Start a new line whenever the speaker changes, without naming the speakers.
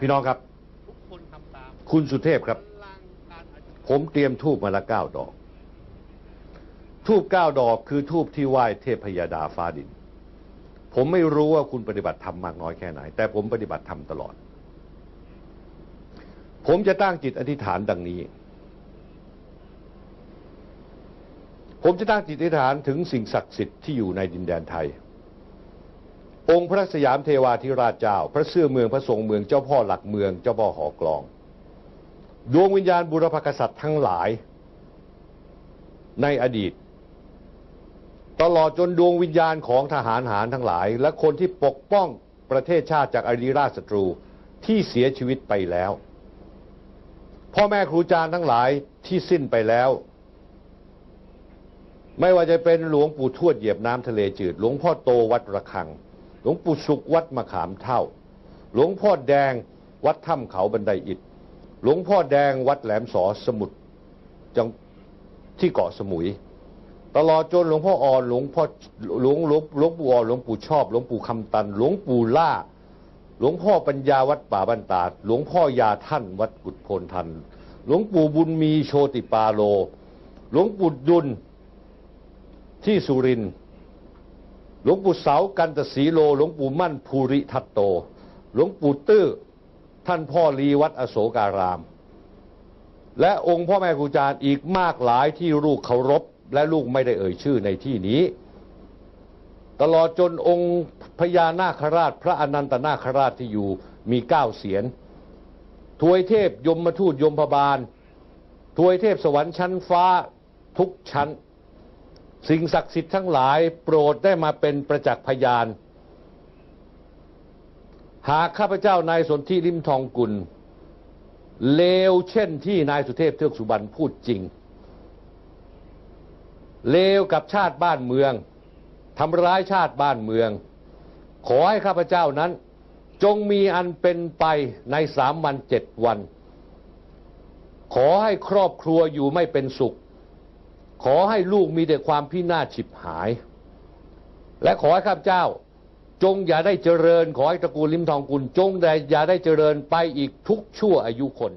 พี่น้องครับ
ทุกคนทำตาม
คุณสุเทพครับ
พลังการอธิปไตย
ผมเตรียมทูบมาละเก้าดอก ทูบเก้าดอกคือทูบที่ไหว้เทพยดาฟ้าดิน ผมไม่รู้ว่าคุณปฏิบัติธรรมมากน้อยแค่ไหน แต่ผมปฏิบัติธรรมตลอด ผมจะตั้งจิตอธิษฐานดังนี้ ผมจะตั้งจิตอธิษฐานถึงสิ่งศักดิ์สิทธิ์ที่อยู่ในดินแดนไทย องค์พระสยามเทวาธิราชเจ้า พระเสื้อเมืองพระทรงเมืองเจ้าพ่อหลักเมืองเจ้าพ่อหอกลอง ดวงวิญญาณบุรพกษัตริย์ทั้งหลาย ในอดีต ตลอดจนดวงวิญญาณของทหารหารทั้งหลาย และคนที่ปกป้องประเทศชาติจากอริราชศัตรูที่เสียชีวิตไปแล้ว พ่อแม่ครูอาจารย์ทั้งหลายที่สิ้นไปแล้วไม่ว่าจะเป็นหลวงปู่ทวดเหยียบน้ำทะเลจืด หลวงพ่อโตวัดระฆัง หลวงปู่สุขวัดมะขามเท่า หลวงพ่อแดงวัดถ้ำเขาบันไดอิฐ หลวงพ่อแดงวัดแหลมสอสมุทรจังที่เกาะสมุย ตลอดจนหลวงพ่ออ่อนหลวงพ่อหลวงหลวงหลวงปู่อ่อนหลวงปู่ชอบ หลวงปู่คำตัน หลวงปู่ล่า หลวงพ่อปัญญาวัดป่าบันตาด หลวงพ่อยาท่านวัดกุดโพนทัน หลวงปู่บุญมีโชติปาโล หลวงปู่ดุลที่สุรินทร์ หลวงปู่เสากันตสีโล หลวงปู่มั่นภูริทัตโต หลวงปู่ตื้อท่านพ่อลีวัดอโศการาม และองค์พ่อแม่ครูอาจารย์อีกมากหลายที่ลูกเคารพ และลูกไม่ได้เอ่ยชื่อในที่นี้ ตลอดจนองค์พญานาคราช พระอนันตนาคราชที่อยู่มีเก้าเสียนทวยเทพยมมาทูตยมพบาลทวยเทพสวรรค์ชั้นฟ้าทุกชั้น สิ่งศักดิ์สิทธิ์ทั้งหลายโปรดได้มาเป็นประจักษ์พยาน หากข้าพเจ้านายสนธิริมทองกุล เลวเช่นที่นายสุเทพเทือกสุบรรณพูดจริง เลวกับชาติบ้านเมืองทำร้ายชาติบ้านเมือง ขอให้ข้าพเจ้านั้น จงมีอันเป็นไปในสามวันเจ็ดวัน ขอให้ครอบครัวอยู่ไม่เป็นสุข ขอให้ลูกมีแต่ความพินาศฉิบหาย และขอให้ข้าพเจ้า จงอย่าได้เจริญ ขอให้ตระกูลลิมทองกุลจงอย่าได้เจริญไปอีกทุกชั่วอายุคน